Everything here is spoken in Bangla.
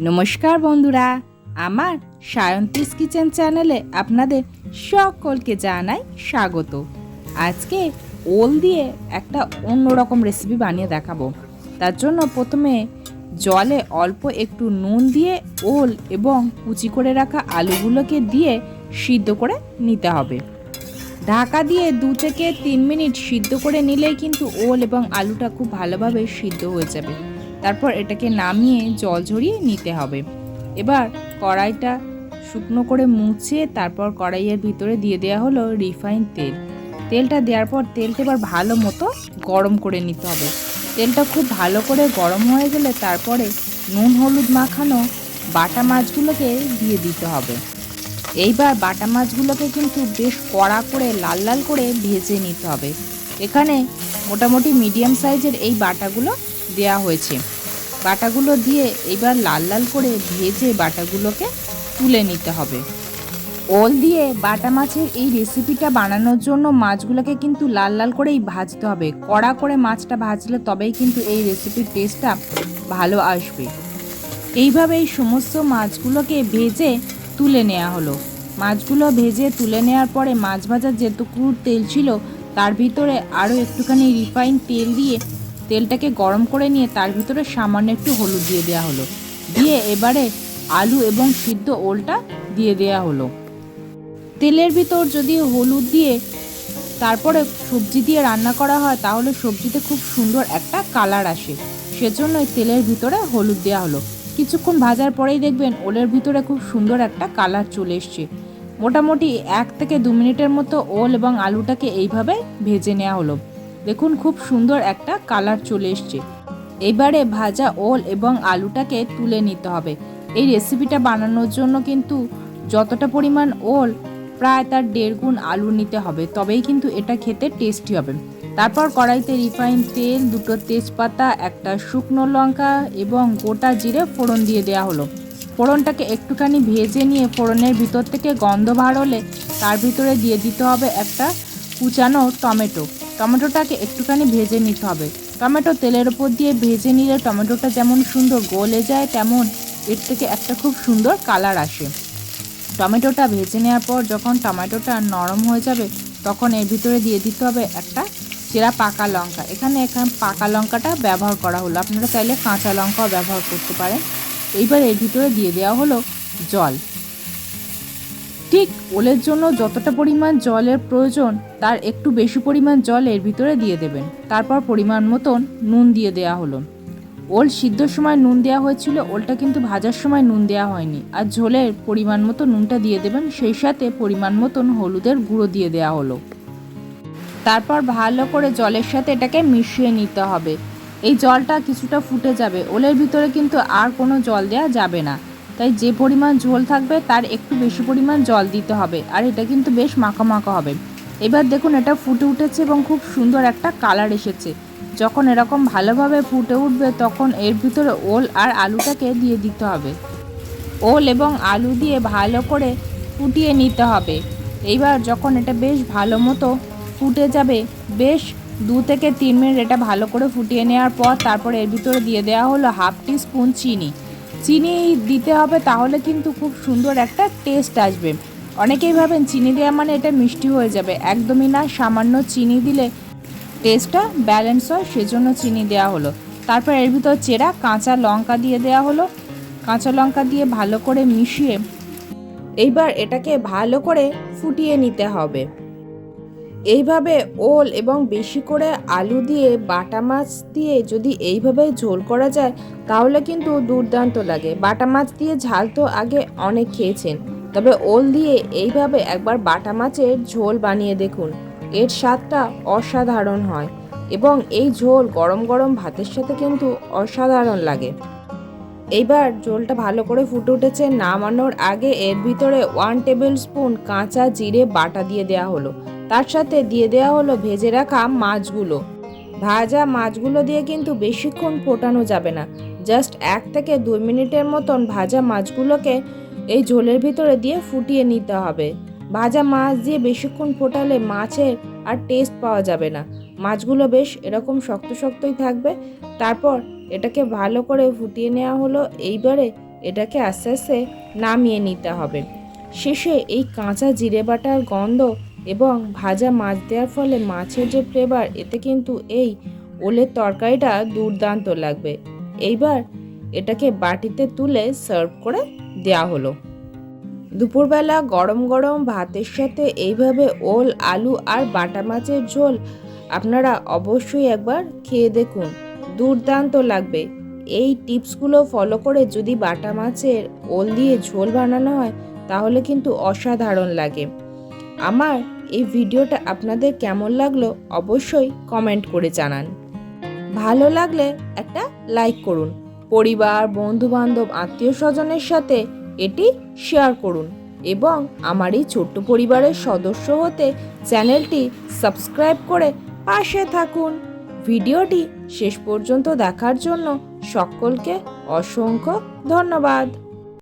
নমস্কার বন্ধুরা, আমার সায়ন্তিস কিচেন চ্যানেলে আপনাদের সকলকে জানাই স্বাগত। আজকে ওল দিয়ে একটা অন্যরকম রেসিপি বানিয়ে দেখাবো। তার জন্য প্রথমে জলে অল্প একটু নুন দিয়ে ওল এবং কুচি করে রাখা আলুগুলোকে দিয়ে সিদ্ধ করে নিতে হবে। ঢাকা দিয়ে দু থেকে তিন মিনিট সিদ্ধ করে নিলেই কিন্তু ওল এবং আলুটা খুব ভালোভাবে সিদ্ধ হয়ে যাবে। তারপর এটাকে নামিয়ে জল ঝরিয়ে নিতে হবে। এবার কড়াইটা শুকনো করে মুছে তারপর কড়াইয়ের ভিতরে দিয়ে দেওয়া হলো রিফাইন তেল। তেলটা দেওয়ার পর তেলটা এবার ভালো মতো গরম করে নিতে হবে। তেলটা খুব ভালো করে গরম হয়ে গেলে তারপরে নুন হলুদ মাখানো বাটা মাছগুলোকে দিয়ে দিতে হবে। এইবার বাটা মাছগুলোকে কিন্তু বেশ কড়া করে লাল লাল করে ভেজে নিতে হবে। এখানে মোটামুটি মিডিয়াম সাইজের এই বাটাগুলো দেয়া হয়েছে। বাটাগুলো দিয়ে এবার লাল লাল করে ভেজে বাটাগুলোকে তুলে নিতে হবে। ওল দিয়ে বাটা মাছের এই রেসিপিটা বানানোর জন্য মাছগুলোকে কিন্তু লাল লাল করেই ভাজতে হবে। কড়া করে মাছটা ভাজলে তবেই কিন্তু এই রেসিপির টেস্টটা ভালো আসবে। এইভাবে এই সমস্ত মাছগুলোকে ভেজে তুলে নেওয়া হলো। মাছগুলো ভেজে তুলে নেওয়ার পরে মাছ ভাজার যেটুকু তেল ছিল, তার ভিতরে আরও একটুখানি রিফাইন তেল দিয়ে তেলটাকে গরম করে নিয়ে তার ভিতরে সামান্য একটু হলুদ দিয়ে দেওয়া হলো। দিয়ে এবারে আলু এবং সিদ্ধ ওলটা দিয়ে দেওয়া হলো। তেলের ভিতর যদি হলুদ দিয়ে তারপরে সবজি দিয়ে রান্না করা হয়, তাহলে সবজিতে খুব সুন্দর একটা কালার আসে। সেজন্য তেলের ভিতরে হলুদ দেওয়া হলো। কিছুক্ষণ ভাজার পরেই দেখবেন ওলের ভিতরে খুব সুন্দর একটা কালার চলে এসছে। মোটামুটি এক থেকে দু মিনিটের মতো ওল এবং আলুটাকে এইভাবে ভেজে নেওয়া হলো। দেখুন, খুব সুন্দর একটা কালার চলে এসছে। এবারে ভাজা ওল এবং আলুটাকে তুলে নিতে হবে। এই রেসিপিটা বানানোর জন্য কিন্তু যতটা পরিমাণ ওল, প্রায় তার দেড় গুণ আলু নিতে হবে। তবেই কিন্তু এটা খেতে টেস্টি হবে। তারপর কড়াইতে রিফাইন তেল, দুটো তেজপাতা, একটা শুকনো লঙ্কা এবং গোটা জিরে ফোড়ন দিয়ে দেওয়া হলো। ফোড়নটাকে একটুখানি ভেজে নিয়ে ফোড়নের ভিতর থেকে গন্ধ বার হলে তার ভিতরে দিয়ে দিতে হবে একটা কুচানো টমেটো। টমেটোটাকে একটুখানি ভেজে নিতে হবে। টমেটো তেলের ওপর দিয়ে ভেজে নিলে টমেটোটা যেমন সুন্দর গলে যায়, তেমন এর থেকে একটা খুব সুন্দর কালার আসে। টমেটোটা ভেজে নেওয়ার পর যখন টমেটোটা নরম হয়ে যাবে, তখন এর ভিতরে দিয়ে দিতে হবে একটা চেরা পাকা লঙ্কা। এখানে এখানে পাকা লঙ্কাটা ব্যবহার করা হলো। আপনারা চাইলে কাঁচা লঙ্কাও ব্যবহার করতে পারেন। এইবার এর ভিতরে দিয়ে দেওয়া হলো জল। ঠিক ওলের জন্য যতটা পরিমাণ জলের প্রয়োজন, তার একটু বেশি পরিমাণ জল এর ভিতরে দিয়ে দেবেন। তারপর পরিমাণ মতন নুন দিয়ে দেওয়া হলো। ওল সিদ্ধর সময় নুন দেওয়া হয়েছিল, ওলটা কিন্তু ভাজার সময় নুন দেওয়া হয়নি। আর ঝোলের পরিমাণ মতো নুনটা দিয়ে দেবেন, সেই সাথে পরিমাণ মতন হলুদের গুঁড়ো দিয়ে দেওয়া হলো। তারপর ভালো করে জলের সাথে এটাকে মিশিয়ে নিতে হবে। এই জলটা কিছুটা ফুটে যাবে, ওলের ভিতরে কিন্তু আর কোনো জল দেওয়া যাবে না। তাই যে পরিমাণ ঝোল থাকবে তার একটু বেশি পরিমাণ জল দিতে হবে। আর এটা কিন্তু বেশ মাখা মাখা হবে। এবার দেখুন এটা ফুটে উঠেছে এবং খুব সুন্দর একটা কালার এসেছে। যখন এরকম ভালোভাবে ফুটে উঠবে তখন এর ভিতরে ওল আর আলুটাকে দিয়ে দিতে হবে। ওল এবং আলু দিয়ে ভালো করে ফুটিয়ে নিতে হবে। এইবার যখন এটা বেশ ভালো মতো ফুটে যাবে, বেশ দু থেকে তিন মিনিট এটা ভালো করে ফুটিয়ে নেওয়ার পর তারপর এর ভিতরে দিয়ে দেওয়া হলো হাফ টি স্পুন চিনি। চিনি দিতে হবে তাহলে কিন্তু খুব সুন্দর একটা টেস্ট আসবে। অনেকেই ভাবেন চিনি দেওয়া মানে এটা মিষ্টি হয়ে যাবে। একদমই না, সামান্য চিনি দিলে টেস্টটা ব্যালেন্স হয়, সেজন্য চিনি দেওয়া হলো। তারপর এর ভিতর চেরা, কাঁচা লঙ্কা দিয়ে দেওয়া হলো। কাঁচা লঙ্কা দিয়ে ভালো করে মিশিয়ে এইবার এটাকে ভালো করে ফুটিয়ে নিতে হবে। এইভাবে ওল এবং বেশি করে আলু দিয়ে বাটা মাছ দিয়ে যদি এইভাবে ঝোল করা যায়, তাহলে কিন্তু দুর্দান্ত লাগে। বাটা মাছ দিয়ে ঝাল তো আগে অনেক খেয়েছেন। তবে ওল দিয়ে এইভাবে একবার বাটা মাছের ঝোল বানিয়ে দেখুন। এর স্বাদটা অসাধারণ হয় এবং এই ঝোল গরম গরম ভাতের সাথে কিন্তু অসাধারণ লাগে। এইবার ঝোলটা ভালো করে ফুটে উঠেছে, নামানোর আগে এর ভিতরে ওয়ান টেবিল স্পুন কাঁচা জিরে বাটা দিয়ে দেওয়া হলো। তার সাথে দিয়ে দেওয়া হলো ভেজে রাখা মাছগুলো। ভাজা মাছগুলো দিয়ে কিন্তু বেশিক্ষণ ফোটানো যাবে না। জাস্ট এক থেকে দুই মিনিটের মতন ভাজা মাছগুলোকে এই ঝোলের ভিতরে দিয়ে ফুটিয়ে নিতে হবে। ভাজা মাছ দিয়ে বেশিক্ষণ ফোটালে মাছের আর টেস্ট পাওয়া যাবে না। মাছগুলো বেশ এরকম শক্ত শক্তই থাকবে। তারপর এটাকে ভালো করে ফুটিয়ে নেওয়া হলো। এইবারে এটাকে আস্তে আস্তে নামিয়ে নিতে হবে। শেষে এই কাঁচা জিরে বাটার গন্ধ এবং ভাজা মাছ দেওয়ার ফলে মাছের যে ফ্লেভার এতে কিন্তু এই ওলের তরকারিটা দুর্দান্ত লাগবে। এইবার এটাকে বাটিতে তুলে সার্ভ করে দেওয়া হলো। দুপুরবেলা গরম গরম ভাতের সাথে এইভাবে ওল, আলু আর বাটা মাছের ঝোল আপনারা অবশ্যই একবার খেয়ে দেখুন। দুর্দান্ত লাগবে। এই টিপসগুলো ফলো করে যদি বাটা মাছের ওল দিয়ে ঝোল বানানো হয়, তাহলে কিন্তু অসাধারণ লাগে। আমার এই ভিডিওটা আপনাদের কেমন লাগল অবশ্যই কমেন্ট করে জানান। ভালো লাগলে একটা লাইক করুন, পরিবার বন্ধু বান্ধব আত্মীয় স্বজনের সাথে এটি শেয়ার করুন এবং আমার এই ছোট্ট পরিবারের সদস্য হতে চ্যানেলটি সাবস্ক্রাইব করে পাশে থাকুন। ভিডিওটি শেষ পর্যন্ত দেখার জন্য সকলকে অসংখ্য ধন্যবাদ।